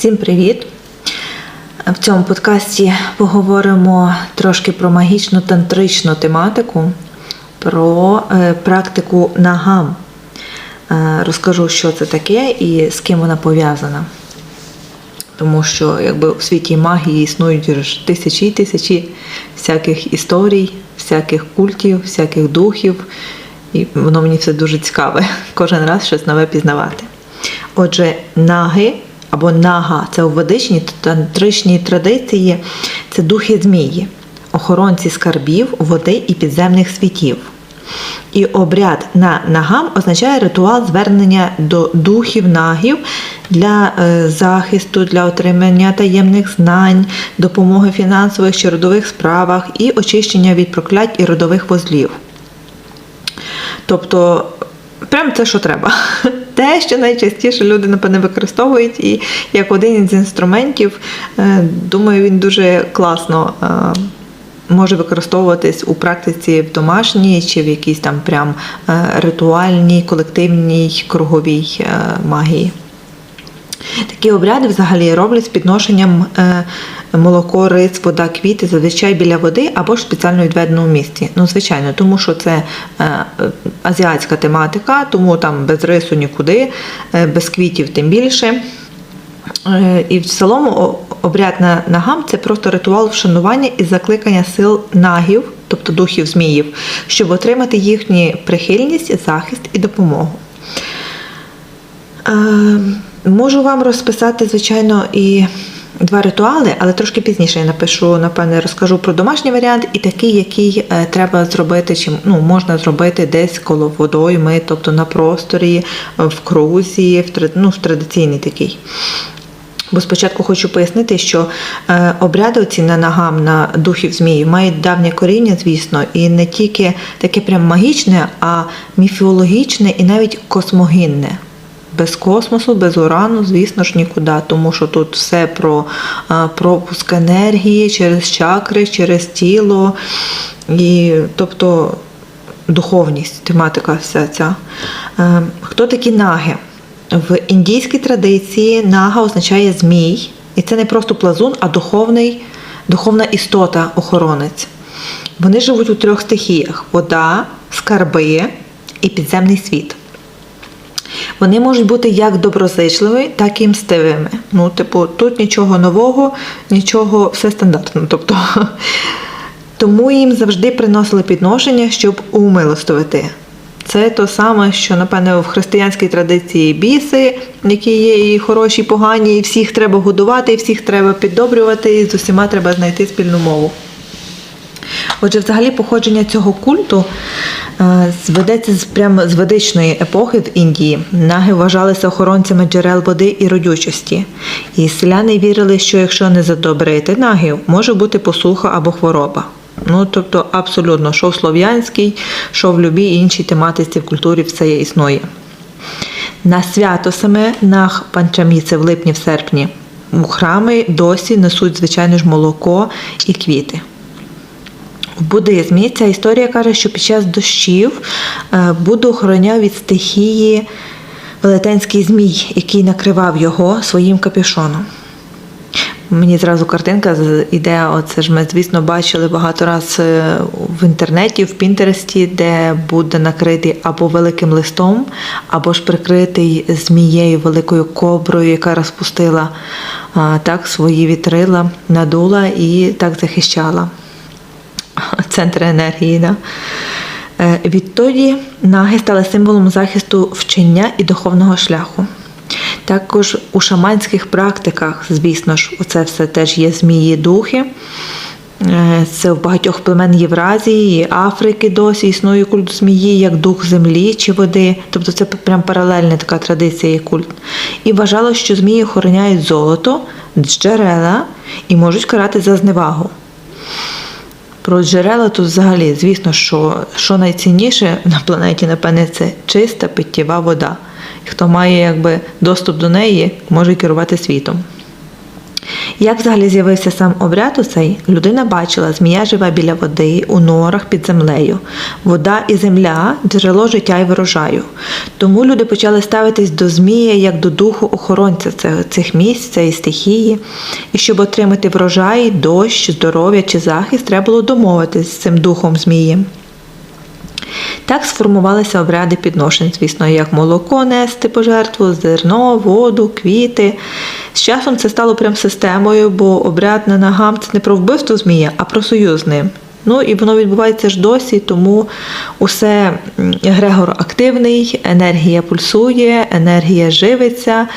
Всім привіт! В цьому подкасті поговоримо трошки про магічну тантричну тематику, про е, практику нагам. Е, Розкажу, що це таке і з ким вона пов'язана. Тому що якби у світі магії існують тисячі і тисячі всяких історій, всяких культів, всяких духів. І воно мені все дуже цікаве. Кожен раз щось нове пізнавати. Отже, наги або нага це у ведичній тантричній традиції, це духи змії, охоронці скарбів, води і підземних світів. І обряд на нагам означає ритуал звернення до духів нагів для е, захисту, для отримання таємних знань, допомоги фінансових чи родових справах і очищення від проклять і родових вузлів. Тобто, прям це, що треба. Те, що найчастіше люди, напевне, використовують, і як один із інструментів, е, думаю, він дуже класно е, може використовуватись у практиці в домашній чи в якійсь там прям е, ритуальній, колективній, круговій магії. Такі обряди взагалі роблять з підношенням е, молоко, рис, вода, квіти, зазвичай біля води або ж спеціально відведеному місці. Ну, звичайно, тому що це е, азіатська тематика, тому там без рису нікуди, е, без квітів тим більше. І в цілому обряд на нагам це просто ритуал вшанування і закликання сил нагів, тобто духів зміїв, щоб отримати їхню прихильність, захист і допомогу. Можу вам розписати, звичайно, і два ритуали, але трошки пізніше я напишу, напевне, розкажу про домашній варіант і такий, який е, треба зробити, чи ну, можна зробити десь коло водойми, тобто на просторі, в крузі, в, ну, в традиційний такий. Бо спочатку хочу пояснити, що е, обряди ці на ногам на духів змії мають давнє коріння, звісно, і не тільки таке прям магічне, а міфіологічне і навіть космогінне без космосу, без урану, звісно ж, нікуди, тому що тут все про пропуск енергії через чакри, через тіло, і, тобто духовність, тематика вся ця. Е, хто такі наги? В індійській традиції нага означає змій, і це не просто плазун, а духовний, духовна істота, охоронець. Вони живуть у трьох стихіях: вода, скарби і підземний світ. Вони можуть бути як доброзичливі, так і мстивими. Ну, типу, тут нічого нового, нічого, все стандартно. Тобто, Тому їм завжди приносили підношення, щоб умилостовити. Це то саме, що, напевне, в християнській традиції біси, які є і хороші, і погані, і всіх треба годувати, і всіх треба піддобрювати, і з усіма треба знайти спільну мову. Отже, взагалі походження цього культу е, зведеться з прямо з ведичної епохи в Індії. Наги вважалися охоронцями джерел води і родючості. І селяни вірили, що якщо не задобрити нагів, може бути посуха або хвороба. Ну, тобто, абсолютно, що в слов'янській, що в будь-якій іншій тематиці в культурі все існує. На свято саме наг панчамі, це в липні, в серпні, у храми досі несуть, звичайно ж, молоко і квіти. В буддизмі ця історія каже, що під час дощів е, Будда охороняв від стихії велетенський змій, який накривав його своїм капюшоном. Мені зразу картинка іде, оце ж ми, звісно, бачили багато раз е, в інтернеті, в Пінтересті, де буде накритий або великим листом, або ж прикритий змією, великою коброю, яка розпустила так свої вітрила, надула і так захищала центри енергії. Да? Відтоді наги стали символом захисту вчення і духовного шляху. Також у шаманських практиках, звісно ж, це все теж є змії духи. Е, це в багатьох племен Євразії, Африки досі існує культ змії як дух землі чи води. Тобто це прям паралельна така традиція і культ. І вважало, що змії охороняють золото, джерела і можуть карати за зневагу. Про джерела тут взагалі, звісно, що що найцінніше на планеті, напевне, це чиста питтєва вода. І хто має якби, доступ до неї, може керувати світом. Як взагалі з'явився сам обряд у цей? Людина бачила, змія живе біля води, у норах під землею. Вода і земля джерело життя і врожаю. Тому люди почали ставитись до змія як до духу охоронця цих місць, цієї стихії. І щоб отримати врожай, дощ, здоров'я чи захист, треба було домовитись з цим духом змії. Так сформувалися обряди підношень, звісно, як молоко нести пожертву, зерно, воду, квіти. З часом це стало прям системою, бо обряд на ногам це не про вбивство змія, а про союз з ним. Ну і воно відбувається ж досі, тому усе Грегор активний, енергія пульсує, енергія живиться,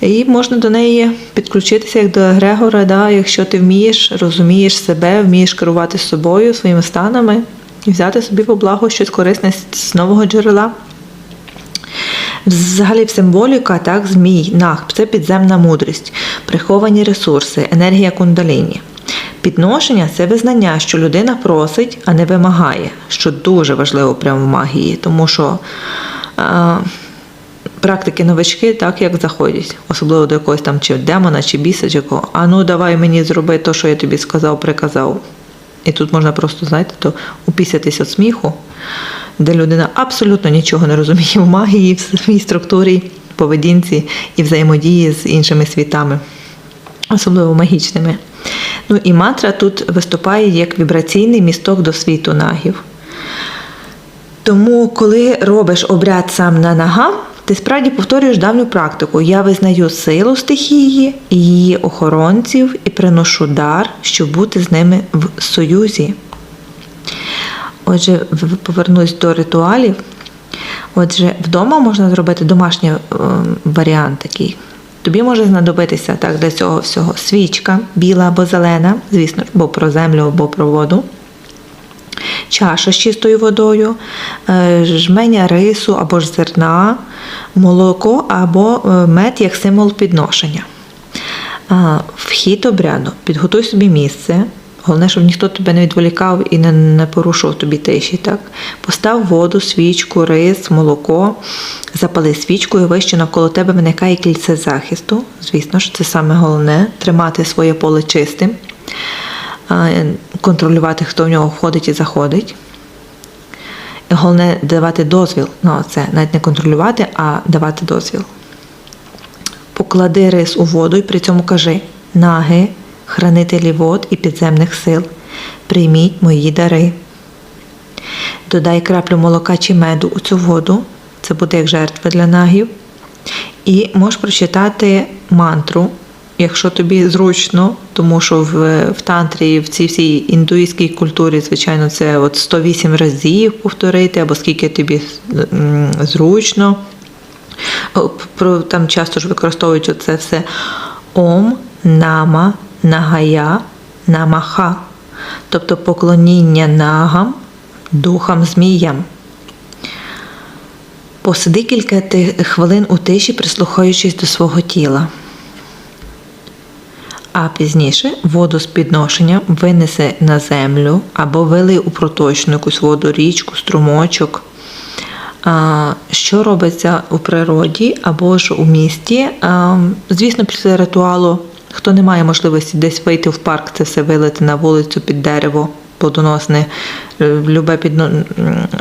і можна до неї підключитися як до Грегора, да, якщо ти вмієш, розумієш себе, вмієш керувати собою, своїми станами взяти собі по благо щось корисне з- нового джерела. Взагалі, символіка, так, змій, наг це підземна мудрість, приховані ресурси, енергія кундаліні. Підношення це визнання, що людина просить, а не вимагає, що дуже важливо прямо в магії, тому що е, практики новички так як заходять, особливо до якогось там чи демона, чи біса, чи кого. А ну давай мені зроби те, що я тобі сказав, приказав. І тут можна просто, знаєте, то упісятись від сміху, де людина абсолютно нічого не розуміє в магії, в своїй структурі, поведінці і взаємодії з іншими світами, особливо магічними. Ну і мантра тут виступає як вібраційний місток до світу нагів. Тому, коли робиш обряд сам на ногам, ти справді повторюєш давню практику. Я визнаю силу стихії, її охоронців і приношу дар, щоб бути з ними в союзі. Отже, повернусь до ритуалів. Отже, вдома можна зробити домашній е, варіант такий. Тобі може знадобитися так для цього всього свічка, біла або зелена, звісно, або про землю, або про воду чаша з чистою водою, е, жменя рису або ж зерна, молоко або е, мед як символ підношення. Вхід обряду. Підготуй собі місце. Головне, щоб ніхто тебе не відволікав і не, не порушував тобі тиші. Так? Постав воду, свічку, рис, молоко, запали свічку і вище навколо тебе виникає кільце захисту. Звісно ж, це саме головне тримати своє поле чистим контролювати, хто в нього входить і заходить. І Головне давати дозвіл на це, навіть не контролювати, а давати дозвіл. Поклади рис у воду і при цьому кажи наги, хранителі вод і підземних сил, прийміть мої дари. Додай краплю молока чи меду у цю воду, це буде як жертва для нагів. І можеш прочитати мантру, якщо тобі зручно, тому що в, в тантрі, в цій всій індуїзькій культурі, звичайно, це от 108 разів повторити, або скільки тобі зручно. Там часто ж використовують це все Ом, Нама, Нагая, Намаха, тобто поклоніння нагам, духам зміям. Посиди кілька хвилин у тиші, прислухаючись до свого тіла. А пізніше воду з підношення винеси на землю або вили у проточну якусь воду, річку, струмочок. Що робиться у природі або ж у місті? Звісно, після ритуалу, хто не має можливості десь вийти в парк, це все вилити на вулицю під дерево, плодоносне, е, любе, підно...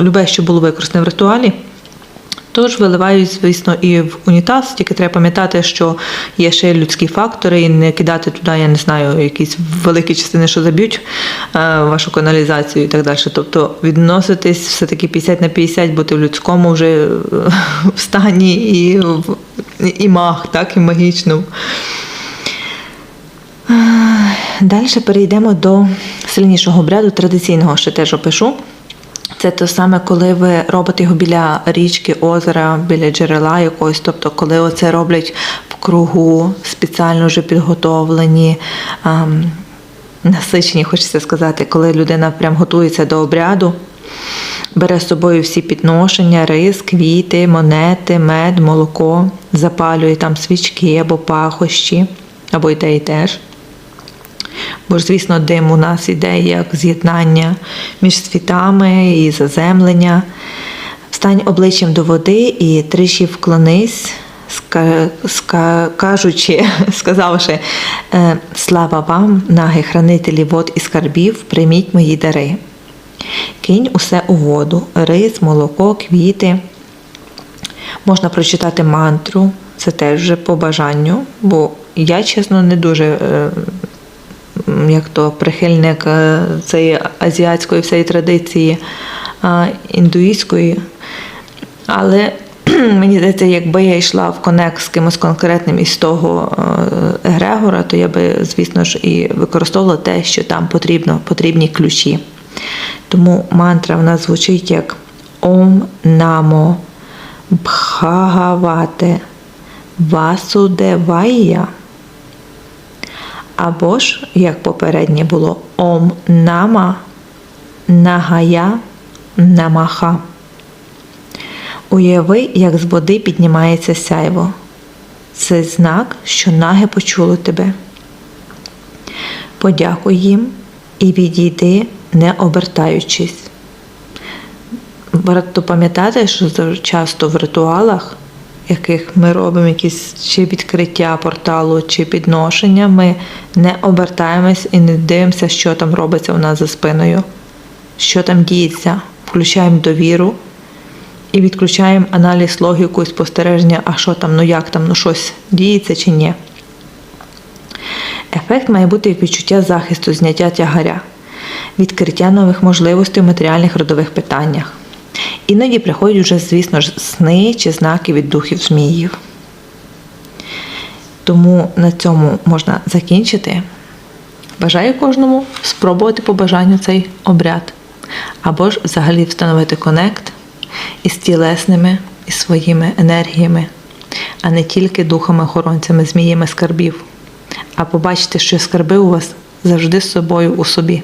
любе, що було використане в ритуалі. Тож виливають, звісно, і в унітаз, тільки треба пам'ятати, що є ще людські фактори, і не кидати туди, я не знаю, якісь великі частини, що заб'ють е, вашу каналізацію і так далі. Тобто відноситись все-таки 50 на 50, бути в людському вже е, в стані і, в- і маг, так, і магічному. Далі перейдемо до сильнішого обряду, традиційного ще теж опишу. Це те саме, коли ви робите його біля річки, озера, біля джерела якогось, тобто коли оце роблять в кругу, спеціально вже підготовлені, ем, насичені, хочеться сказати, коли людина прям готується до обряду, бере з собою всі підношення, рис, квіти, монети, мед, молоко, запалює там свічки або пахощі, або й те, і теж. Бо ж, звісно, дим у нас іде як з'єднання між світами і заземлення. Встань обличчям до води і тричі вклонись кажучи, сказавши е, слава вам, наги хранителі вод і скарбів, прийміть мої дари. Кинь усе у воду, рис, молоко, квіти. Можна прочитати мантру, це теж вже по бажанню, бо я, чесно, не дуже е, як то прихильник е, цієї азіатської всієї традиції а, індуїзької. Але мені здається, якби я йшла в конект з кимось конкретним із того е, егрегора, то я би, звісно ж, і використовувала те, що там потрібно, потрібні ключі. Тому мантра в нас звучить як Ом Намо Бхагавате Васудевая. Або ж, як попереднє було, Ом Нама Нагая Намаха. Уяви, як з води піднімається сяйво. Це знак, що наги почули тебе. Подякуй їм і відійди, не обертаючись. Варто пам'ятати, що часто в ритуалах, яких ми робимо якісь чи відкриття порталу, чи підношення, ми не обертаємось і не дивимося, що там робиться у нас за спиною, що там діється. Включаємо довіру і відключаємо аналіз, логіку і спостереження, а що там, ну як там, ну щось діється чи ні. Ефект має бути як відчуття захисту, зняття тягаря, відкриття нових можливостей в матеріальних родових питаннях. Іноді приходять вже, звісно ж, сни чи знаки від духів зміїв. Тому на цьому можна закінчити. Бажаю кожному спробувати по бажанню цей обряд. Або ж взагалі встановити конект із тілесними і своїми енергіями, а не тільки духами-охоронцями, зміями скарбів. А побачити, що скарби у вас завжди з собою у собі.